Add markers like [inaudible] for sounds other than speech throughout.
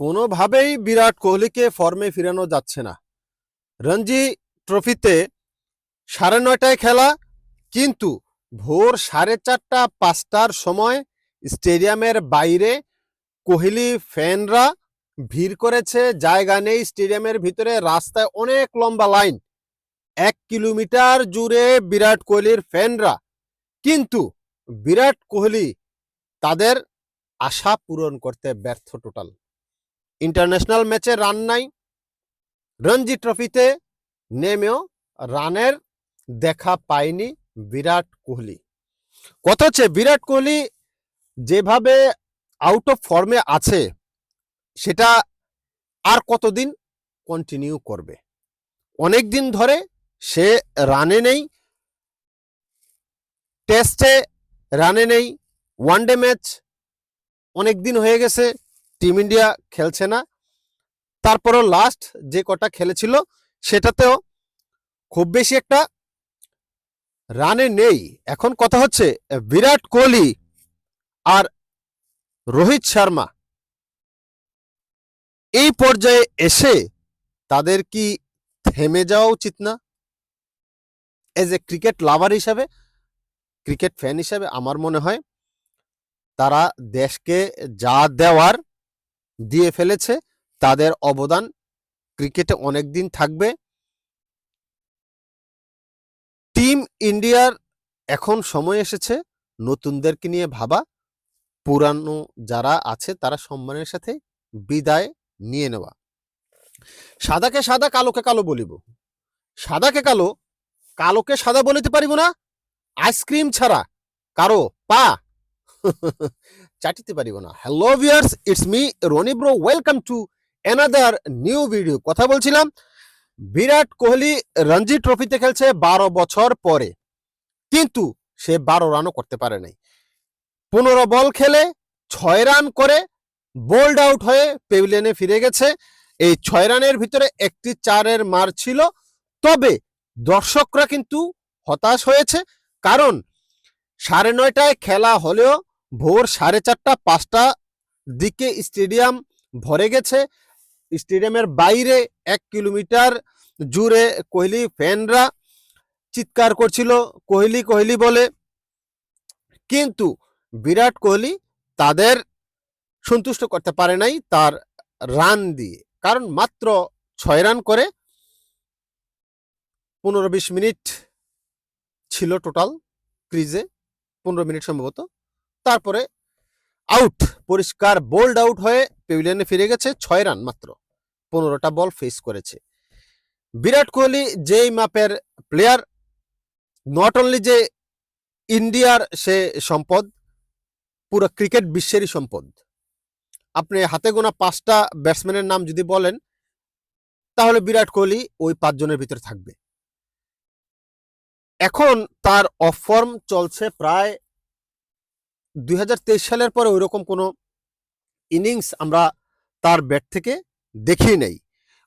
কোনোভাবেই বিরাট কোহলিকে ফর্মে ফিরানো যাচ্ছে না। রঞ্জি ট্রফিতে সাড়ে নয়টায় খেলা, কিন্তু ভোর সাড়ে চারটা, পাঁচটার সময় স্টেডিয়ামের বাইরে কোহলি ফ্যানরা ভিড় করেছে, জায়গা নেই, স্টেডিয়ামের ভিতরে রাস্তায় অনেক লম্বা লাইন। এক কিলোমিটার জুড়ে বিরাট কোহলির ফ্যানরা। কিন্তু বিরাট কোহলি তাদের আশা পূরণ করতে ব্যর্থ টোটাল ইন্টারন্যাশনাল ম্যাচে রান নাই। রঞ্জি ট্রফিতে নেমেও রানের দেখা পায়নি বিরাট কোহলি। কথা হচ্ছে বিরাট কোহলি যেভাবে আউট অফ ফর্মে আছে, সেটা আর কতদিন কন্টিনিউ করবে? অনেক দিন ধরে সে রানে নেই টেস্টে রানে নেই ওয়ানডে ম্যাচ অনেক দিন হয়ে গেছে টিম ইন্ডিয়া খেলছে না। তারপরও লাস্ট যে কটা খেলেছিল, সেটাতেও খুব বেশি একটা রানে নেই। এখন কথা হচ্ছে, বিরাট কোহলি আর রোহিত শর্মা এই পর্যায়ে এসে তাদের কি থেমে যাওয়া উচিত না? এজ এ ক্রিকেট লাভার হিসাবে ক্রিকেট ফ্যান হিসাবে আমার মনে হয়, তারা দেশকে যা দেওয়ার দিয়ে ফেলেছে। তাদের অবদান ক্রিকেটে অনেক দিন থাকবে। টিম ইন্ডিয়ার এখন সময় এসেছে নতুনদেরকে নিয়ে ভাবা। পুরানো যারা আছে তারা সম্মানের সাথে বিদায় নিয়ে নেওয়া। সাদাকে সাদা, কালোকে কালো বলিব। সাদাকে কালো, কালোকে সাদা বলিতে পারিব না। আইসক্রিম ছাড়া, কারও পা। [laughs] চাটিতে পারিব না। Hello viewers it's me Rony bro welcome to another new video কথা বলছিলাম, বিরাট কোহলি রঞ্জি ট্রফিতে খেলছে বারো বছর পরে। কিন্তু সে বারো রানও করতে পারে নাই। পনেরো বল খেলে ছয় রান করে বোল্ড আউট হয়ে পেভিলিয়নে ফিরে গেছে। এই ছয় রানের ভিতরে একটি চারের মার ছিল। তবে দর্শকরা কিন্তু হতাশ হয়েছে, কারণ সাড়ে নয়টায় খেলা হলেও ভোর সাড়ে চারটা, পাঁচটা দিকে স্টেডিয়াম ভরে গেছে। স্টেডিয়ামের বাইরে এক কিলোমিটার জুড়ে কোহলি ফ্যানরা চিৎকার করছিল, কোহলি কোহলি বলে। কিন্তু বিরাট কোহলি তাদের সন্তুষ্ট করতে পারে নাই তার রান দিয়ে। কারণ মাত্র ছয় রান করে পনেরো বিশ মিনিট ছিল টোটাল ক্রিজে, পনেরো মিনিট সম্ভবত। তারপরে আউট পরিষ্কার বোল্ড আউট হয়ে পেভিলিয়নে ফিরে গেছে, ছয় রান মাত্র। পনেরোটা বল ফেস করেছে। বিরাট কোহলি যেই মাপের প্লেয়ার নট অনলি যে ইন্ডিয়ার সে সম্পদ, পুরো ক্রিকেট বিশ্বেরই সম্পদ। আপনি হাতে গোনা পাঁচটা ব্যাটসম্যানের নাম যদি বলেন, তাহলে বিরাট কোহলি ওই পাঁচজনের ভিতরে থাকবে। এখন তার অফ ফর্ম চলছে প্রায় দুই হাজার তেইশ সালের পরে ওইরকম কোনো ইনিংস আমরা তার ব্যাট থেকে দেখি নেই।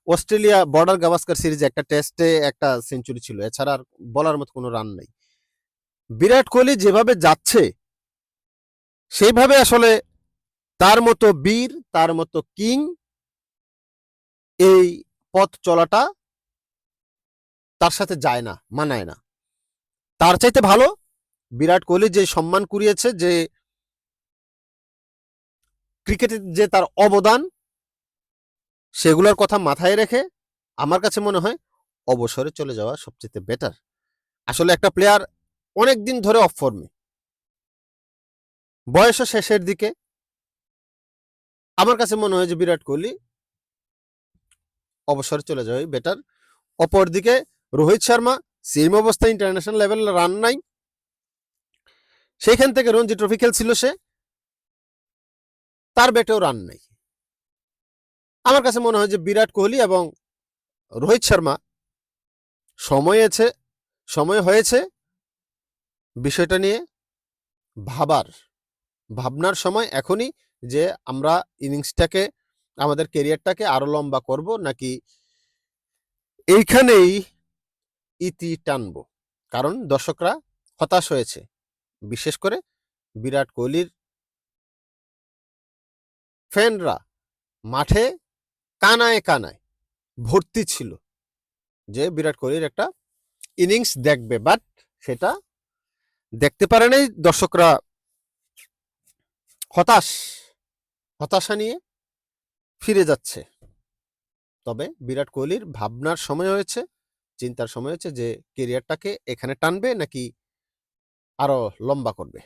অস্ট্রেলিয়া বর্ডার গাভাস্কার সিরিজে একটা টেস্টে একটা সেঞ্চুরি ছিল, এছাড়া আর বলার মতো কোনো রান নেই। বিরাট কোহলি যেভাবে যাচ্ছে, সেইভাবে আসলে তার মতো বীর, তার মতো কিং এই পথ চলাটা তার সাথে যায় না, মানায় না। তার চাইতে ভালো বিরাট কোহলি যে সম্মান কুড়িয়েছে, যে ক্রিকেটে যে তার অবদান, সেগুলোর কথা মাথায় রেখে আমার কাছে মনে হয় অবসরে চলে যাওয়া সবচেয়ে বেটার আসলে একটা প্লেয়ার অনেক দিন ধরে অফ ফর্মে বয়সও শেষের দিকে। আমার কাছে মনে হয় যে বিরাট কোহলি অবসরে চলে যাওয়াই বেটার অপরদিকে রোহিত শর্মা সেম অবস্থায় ইন্টারন্যাশনাল লেভেল রান নাই। সেইখান থেকে রঞ্জি ট্রফি খেলছিল সে। তার ব্যাটেও রান নেই। আমার কাছে মনে হয় যে বিরাট কোহলি এবং রোহিত শর্মা সময় আছে, সময় হয়েছে বিষয়টা নিয়ে ভাবার। ভাবনার সময় এখনই যে আমরা ইনিংসটাকে, আমাদের কেরিয়ারটাকে আরও লম্বা করব নাকি এইখানেই ইতি টানবো। কারণ দর্শকরা হতাশ হয়েছে। বিশেষ করে বিরাট কোহলির ফ্যানরা মাঠে কানায় কানায় ভর্তি ছিল যে বিরাট কোহলির একটা ইনিংস দেখবে, বাট সেটা দেখতে পারে নাই দর্শকরা। হতাশ, হতাশা নিয়ে ফিরে যাচ্ছে। তবে বিরাট কোহলির ভাবনার সময় হয়েছে, চিন্তার সময় হয়েছে যে কেরিয়ারটাকে এখানে টানবে নাকি আরও লম্বা করবে।